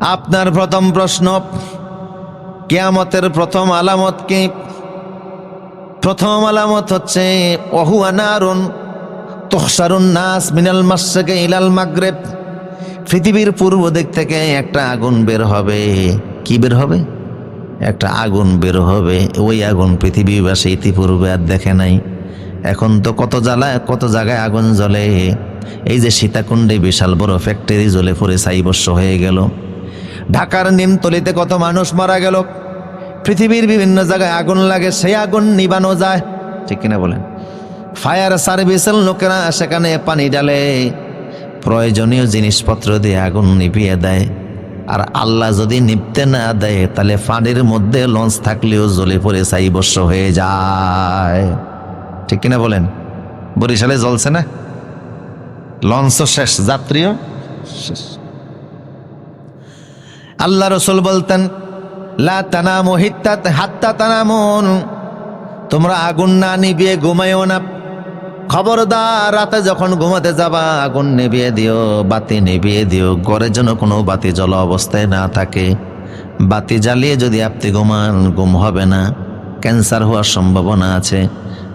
আপনার প্রথম প্রশ্ন, কেয়ামতের প্রথম আলামত কি? প্রথম আলামত হচ্ছে অহু অহুয়ানারুন তোহসারুন নাস মিনাল মাসকে ইলাল মাগরেব। পৃথিবীর পূর্ব দিক থেকে একটা আগুন বের হবে। কি বের হবে? একটা আগুন বের হবে। ওই আগুন পৃথিবীবাসী ইতিপূর্বে আর দেখে নাই। এখন তো কত জ্বালা কত জায়গায় আগুন জ্বলে। এই যে সীতাকুণ্ডে বিশাল বড় ফ্যাক্টরি জ্বলে পড়ে সাইবস্য হয়ে গেল। ঢাকার নিমতলিতে কত মানুষ মারা গেল? পৃথিবীর বিভিন্ন জায়গায় আগুন লাগে, সেই আগুন নিবানো যায়। ঠিক কিনা বলেন? ফায়ার সার্ভিসের লোকেরা সেখানে পানি ডালে প্রয়োজনীয় জিনিসপত্র দিয়ে আগুন নিভিয়ে দেয়। আর আল্লাহ যদি নিপতে না দেয়, তাহলে পানির মধ্যে লঞ্চ থাকলেও জ্বলে পড়ে সাইবস্য হয়ে যায়। ঠিক কিনা বলেন? বরিশালে জ্বলছে না? লঞ্চও শেষ, যাত্রীও শেষ। আল্লাহ রসুল বলতেন, লা তানামু হিত্তাত হাত্তা তানামুন। তোমরা আগুন না নিবিয়ে ঘুমাইও না। খবরদার রাতে যখন ঘুমাতে যাবা, আগুন নিভিয়ে দিও, বাতি নিভিয়ে দিও। ঘরে যেন কোনো বাতি জল অবস্থায় না থাকে। বাতি জ্বালিয়ে যদি আপনি ঘুমান, ঘুম হবে না। ক্যান্সার হওয়ার সম্ভাবনা আছে।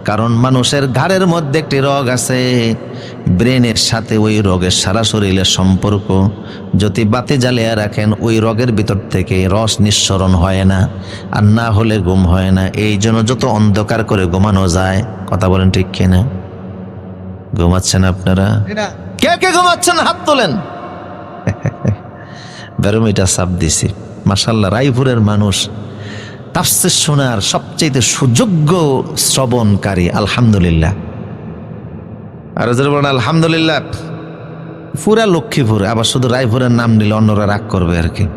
কারণ মানুষের ঘাড়ের মধ্যে একটি রোগ আছে। ব্রেনের সাথে ওই রোগের সারা শরীরের সম্পর্ক। যদি বাতি জ্বালিয়ে রাখেন ওই রোগের ভিতর থেকে রস নিঃসরণ হয় না আর না হলে ঘুম হয় না। এই জন্য যত অন্ধকার করে ঘুমানো যায় কথা বলেন ঠিক কিনা? ঘুমাচ্ছেন আপনারা? কে কে ঘুমাচ্ছেন? হাত তোলেন। ব্যারোমিটার সাপ দিছি। মাসাল্লাহ রায়পুরের মানুষ তাফসির শোনার সবচেয়ে সুযোগ্য শ্রবণকারী, আলহামদুলিল্লাহ। আর বলেন, আলহামদুলিল্লাহ। পুরা লক্ষ্মীপুর, আবার শুধু রায়পুরের নাম নিলে অন্যরা রাগ করবে আর কি।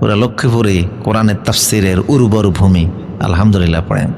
পুরা লক্ষ্মীপুরে কোরআনের তাফসিরের উর্বর ভূমি, আলহামদুলিল্লাহ পড়েন।